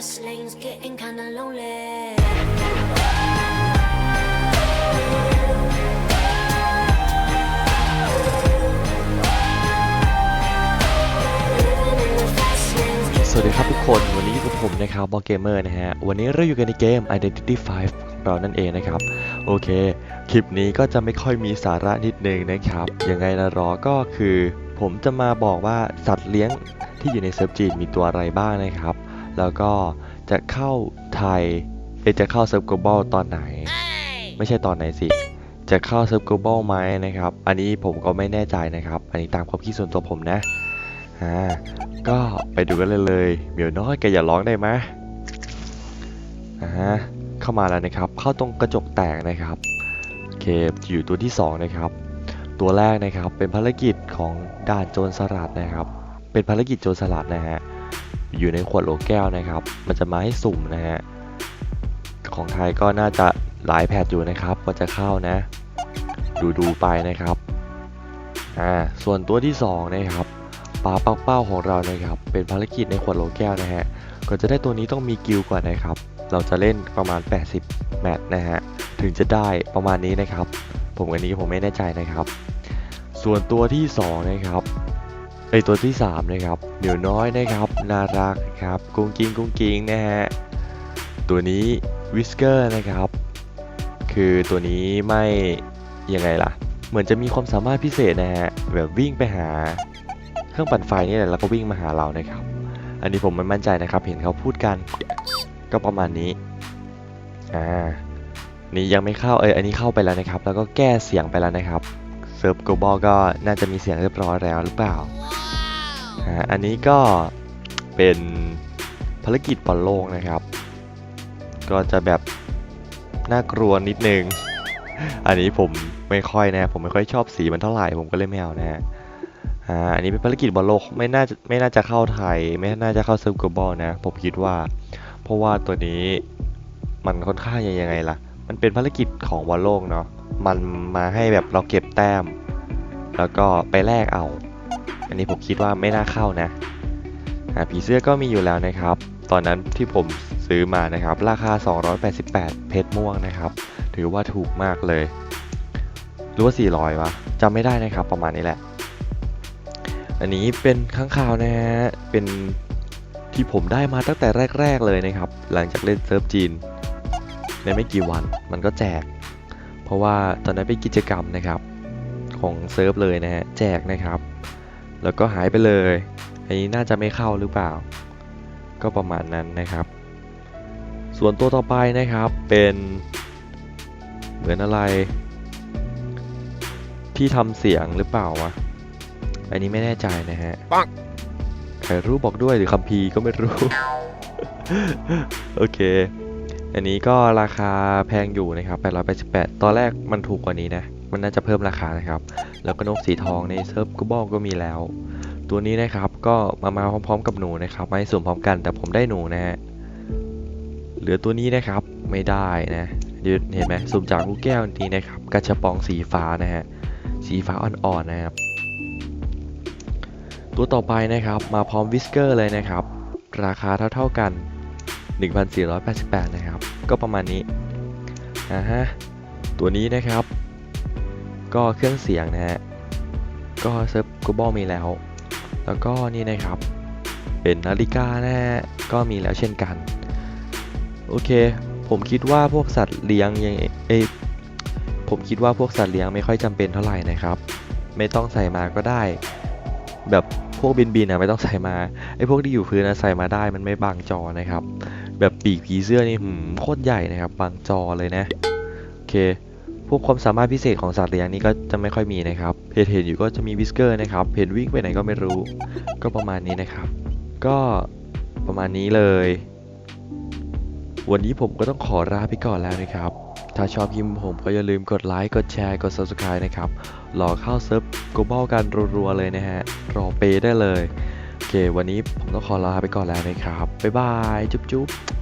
fast lanes, getting kinda lonely. สวัสดีครับทุกคนวันนี้อยู่กับผมนะครับบอลเกมเมอร์นะฮะ วันนี้เราอยู่กันในเกม Identity 5ของเรานั่นเองนะครับ โอเค คลิปนี้ก็จะไม่ค่อยมีสาระนิดนึงนะครับ ยังไงนะรอก็คือ ผมจะมาบอกว่าสัตว์เลี้ยงที่อยู่ในเซิร์ฟจีนมีตัวอะไรบ้างนะครับ แล้วก็จะเข้าไทยเอจะเข้าเซิร์ฟ global ตอนไหน ไม่ใช่ตอนไหนสิ จะเข้าเซิร์ฟ global ไหมนะครับ อันนี้ผมก็ไม่แน่ใจนะครับ อันนี้ตามความคิดส่วนตัวผมนะอ่าก็ไปดูกันเลยเลยเหมียวน้อยแกอย่าร้องได้ไหมอ่าฮะเข้ามาแล้วนะครับ เข้าตรงกระจกแตกนะครับโอเคอยู่ตัวที่สองนะครับตัวแรกนะครับเป็นภารกิจของด่านโจรสลัดนะครับ เป็นภารกิจโจรสลัดนะฮะ อยู่ในขวดโหลแก้วนะครับ มันจะมาให้สุ่มนะฮะ ของไทยก็น่าจะหลายแพทอยู่นะครับ ก็จะเข้านะ ดูดูๆไปนะครับ อ่า ส่วนตัวที่สองนะครับปลาเป้าเป้าของเรานะครับ เป็นภารกิจในขวดโหลแก้วนะฮะก่อนจะได้ตัวนี้ต้องมีกิลก่อนนะครับ เราจะเล่นประมาณ 80 แมตช์นะฮะ ถึงจะได้ประมาณนี้นะครับ ผมอันนี้ผมไม่แน่ใจนะครับ ส่วนตัวที่ 2 นะครับ ไอตัวที่ 3 นะครับเหนียวน้อยนะครับ น่ารักครับกุ้งกิ้งกุ้งกิ้งนะฮะ ตัวนี้วิสเกอร์นะครับ คือตัวนี้ไม่ยังไงล่ะ เหมือนจะมีความสามารถพิเศษนะฮะ แบบวิ่งไปหาเครื่องปั่นไฟนี่แหละแล้วก็วิ่งมาหาเรานะครับ อันนี้ผมไม่มั่นใจนะครับ เห็นเขาพูดกัน ก็ประมาณนี้ อ่า นี่ยังไม่เข้า เอออันนี้เข้าไปแล้วนะครับ แล้วก็แก้เสียงไปแล้วนะครับเซิร์ฟโกบอลก็น่าจะมีเสียงเรียบร้อยแล้วหรือเปล่า อันนี้ก็เป็นภารกิจบอลโลกนะครับ ก็จะแบบน่ากลัวนิดนึง อันนี้ผมไม่ค่อยนะ ผมไม่ค่อยชอบสีมันเท่าไหร่ผมก็เลยไม่เอานะฮะอันนี้เป็นภารกิจบอลโลกไม่น่าจะไม่น่าจะเข้าไทย ไม่น่าจะเข้าเซิร์ฟกบอลนะ ผมคิดว่า เพราะว่าตัวนี้มันค่อนข้างยังไงล่ะ มันเป็นภารกิจของบอลโลกเนาะมันมาให้แบบเราเก็บแต้ม แล้วก็ไปแลกเอา อันนี้ผมคิดว่าไม่น่าเข้านะผีเสื้อก็มีอยู่แล้วนะครับ ตอนนั้นที่ผมซื้อมานะครับ ราคา 288 เพชรม่วงนะครับ ถือว่าถูกมากเลยหรือว่า 400วะจำไม่ได้นะครับประมาณนี้แหละ อันนี้เป็นข้างข่าวนะฮะ เป็นที่ผมได้มาตั้งแต่แรก ๆเลยนะครับ หลังจากเล่นเซิร์ฟจีนในไม่กี่วันมันก็แจก เพราะว่าตอนนั้นเป็นกิจกรรมนะครับ ของเซิร์ฟเลยนะฮะ แจกนะครับ แล้วก็หายไปเลย อันนี้น่าจะไม่เข้าหรือเปล่า ก็ประมาณนั้นนะครับ ส่วนตัวต่อไปนะครับเป็นเหมือนอะไร ที่ทำเสียงหรือเปล่าวะ อันนี้ไม่แน่ใจนะฮะปังใครรู้บอกด้วยหรือคัมภีร์ก็ไม่รู้ โอเค อันนี้ก็ราคาแพงอยู่นะครับ888ตอนแรกมันถูกกว่านี้นะ มันน่าจะเพิ่มราคานะครับ แล้วก็นกสีทองในเซิร์ฟกูบอลก็มีแล้ว ตัวนี้นะครับก็มามาพร้อมๆ กับหนูนะครับไม่สุ่มพร้อมกันแต่ผมได้หนูนะฮะเหลือตัวนี้นะครับไม่ได้นะเดี๋ยวเห็นไหมสุ่มจากลูกแก้วนี้นะครับกระชับปองสีฟ้านะฮะสีฟ้าอ่อนๆนะครับ ตัวต่อไปนะครับมาพร้อมวิสเกอร์เลยนะครับ ราคาเท่าๆกัน 1,488 นะครับ ก็ประมาณนี้อ่าฮะตัวนี้นะครับ ก็เครื่องเสียงนะฮะ ก็เซิร์ฟกูบอลมีแล้ว แล้วก็นี่นะครับ เป็นนาฬิกานะฮะ ก็มีแล้วเช่นกัน โอเค ผมคิดว่าพวกสัตว์เลี้ยงยังเอผมคิดว่าพวกสัตว์เลี้ยงไม่ค่อยจำเป็นเท่าไหร่นะครับ ไม่ต้องใส่มาก็ได้ แบบพวกบินบินๆอะไม่ต้องใส่มาไอ้พวกที่อยู่พื้นนะใส่มาได้มันไม่บังจอนะครับ แบบปีกผีเสื้อนี่หืมโคตรใหญ่นะครับบังจอเลยนะโอเค พวกความสามารถพิเศษของสัตว์เลี้ยงนี่ก็จะไม่ค่อยมีนะครับเพจเห็นอยู่ก็จะมีวิสเกอร์นะครับเห็นวิ่งไปไหนก็ไม่รู้ ก็ประมาณนี้นะครับ ก็ประมาณนี้เลย วันนี้ผมก็ต้องขอลาไปก่อนแล้วนะครับ ถ้าชอบคลิปผมก็อย่าลืมกดไลค์กดแชร์กด subscribe นะครับรอเข้าเซิร์ฟ global กันรัวๆเลยนะฮะรอเปย์ได้เลยโอเค วันนี้ผมต้องขอลาไปก่อนแล้วนะครับบ๊ายบายจุ๊บๆ